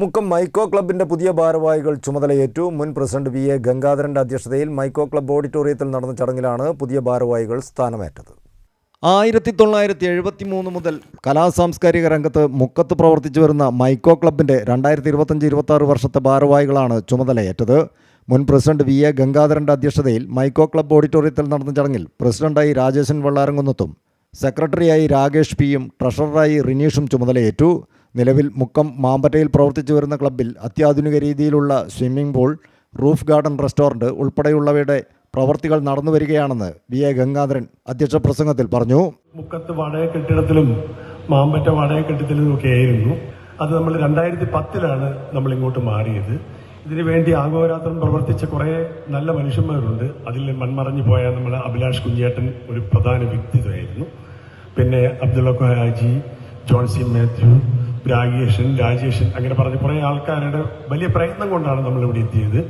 മുക്കം മൈക്കോ ക്ലബിന്റെ പുതിയ ഭാരവാഹികൾ ചുമതലയേറ്റു. മുൻ പ്രസിഡന്റ് വി എ ഗംഗാധരന്റെ അധ്യക്ഷതയിൽ മൈക്കോ ക്ലബ് ഓഡിറ്റോറിയത്തിൽ നടന്ന ചടങ്ങിലാണ് പുതിയ ഭാരവാഹികൾ സ്ഥാനമേറ്റത്. ആയിരത്തി തൊള്ളായിരത്തി എഴുപത്തി മൂന്ന് മുതൽ കലാസാംസ്കാരിക രംഗത്ത് മുക്കത്ത് പ്രവർത്തിച്ചു വരുന്ന മൈക്കോ ക്ലബിന്റെ രണ്ടായിരത്തി ഇരുപത്തഞ്ച് ഇരുപത്തി ആറ് വർഷത്തെ ഭാരവാഹികളാണ് ചുമതലയേറ്റത്. മുൻ പ്രസിഡന്റ് വി എ ഗംഗാധരന്റെ അധ്യക്ഷതയിൽ മൈക്കോ ക്ലബ് ഓഡിറ്റോറിയത്തിൽ നടന്ന ചടങ്ങിൽ പ്രസിഡന്റായി രാജേശൻ വെള്ളാരംകുന്നത്തും സെക്രട്ടറിയായി രാകേഷ് പിയും ട്രഷററായി റിനീഷും ചുമതലയേറ്റു. നിലവിൽ മുക്കം മാമ്പറ്റയിൽ പ്രവർത്തിച്ചു വരുന്ന ക്ലബ്ബിൽ അത്യാധുനിക രീതിയിലുള്ള swimming pool roof garden restaurant ഉൾപ്പെടെയുള്ളവയുടെ പ്രവർത്തികൾ നടന്നു വരികയാണെന്ന് വി എ ഗംഗാധരൻ അധ്യക്ഷ പ്രസംഗത്തിൽ പറഞ്ഞു. മുക്കത്ത് വാടക കെട്ടിടത്തിലും മാമ്പറ്റ വാടക കെട്ടിടത്തിലും ഒക്കെ ആയിരുന്നു. അത് നമ്മൾ രണ്ടായിരത്തി പത്തിലാണ് നമ്മൾ ഇങ്ങോട്ട് മാറിയത്. ഇതിനു വേണ്ടി ആഗോരാത്രം പ്രവർത്തിച്ച കുറേ നല്ല മനുഷ്യന്മാരുണ്ട്. അതിൽ മൺമറഞ്ഞു പോയ നമ്മുടെ അഭിലാഷ് കുഞ്ഞേട്ടൻ ഒരു പ്രധാന വ്യക്തിത്വമായിരുന്നു. പിന്നെ അബ്ദുള്ള ഹാജി ജോൺസി മാത്യു രാഗേഷൻ രാജേഷൻ അങ്ങനെ പറഞ്ഞ കുറേ ആൾക്കാരുടെ വലിയ പ്രയത്നം കൊണ്ടാണ് നമ്മൾ ഇവിടെ എത്തിയത്.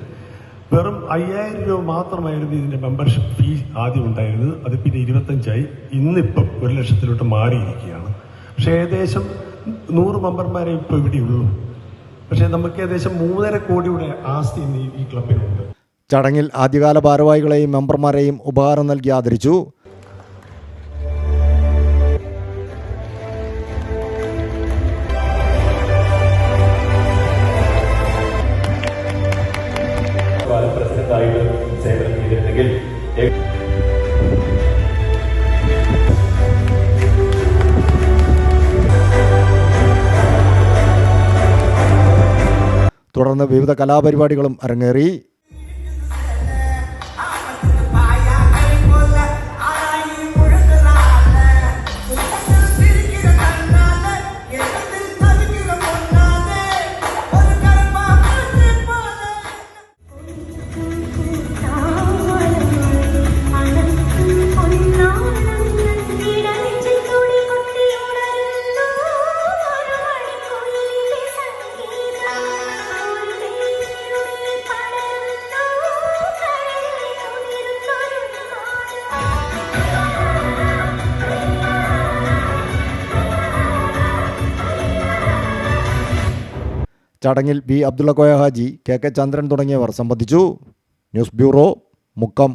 വെറും അയ്യായിരം രൂപ മാത്രമായിരുന്നു ഇതിന്റെ മെമ്പർഷിപ്പ് ഫീ ആദ്യം ഉണ്ടായിരുന്നത്. അത് പിന്നെ ഇരുപത്തഞ്ചായി. ഇന്നിപ്പം ഒരു ലക്ഷത്തിലോട്ട് മാറിയിരിക്കുകയാണ്. പക്ഷേ ഏകദേശം നൂറ് മെമ്പർമാരെ ഇപ്പോൾ ഇവിടെയുള്ളൂ പക്ഷേ നമുക്ക് ഏകദേശം മൂന്നര കോടിയുടെ ആസ്തി ഇന്ന് ഈ ക്ലബിനുണ്ട് ചടങ്ങിൽ ആദ്യകാല ഭാരവാഹികളെയും മെമ്പർമാരെയും ഉപഹാരം നൽകി ആദരിച്ചു. പ്രസിഡന്റായിട്ട് സേവനം ചെയ്തിരുന്നെങ്കിൽ തുടർന്ന് വിവിധ കലാപരിപാടികളും അരങ്ങേറി. ചടങ്ങിൽ B Abdulla Koya Haji K K Chandran തുടങ്ങിയവർ സംബന്ധിച്ചു. News bureau Mukkam.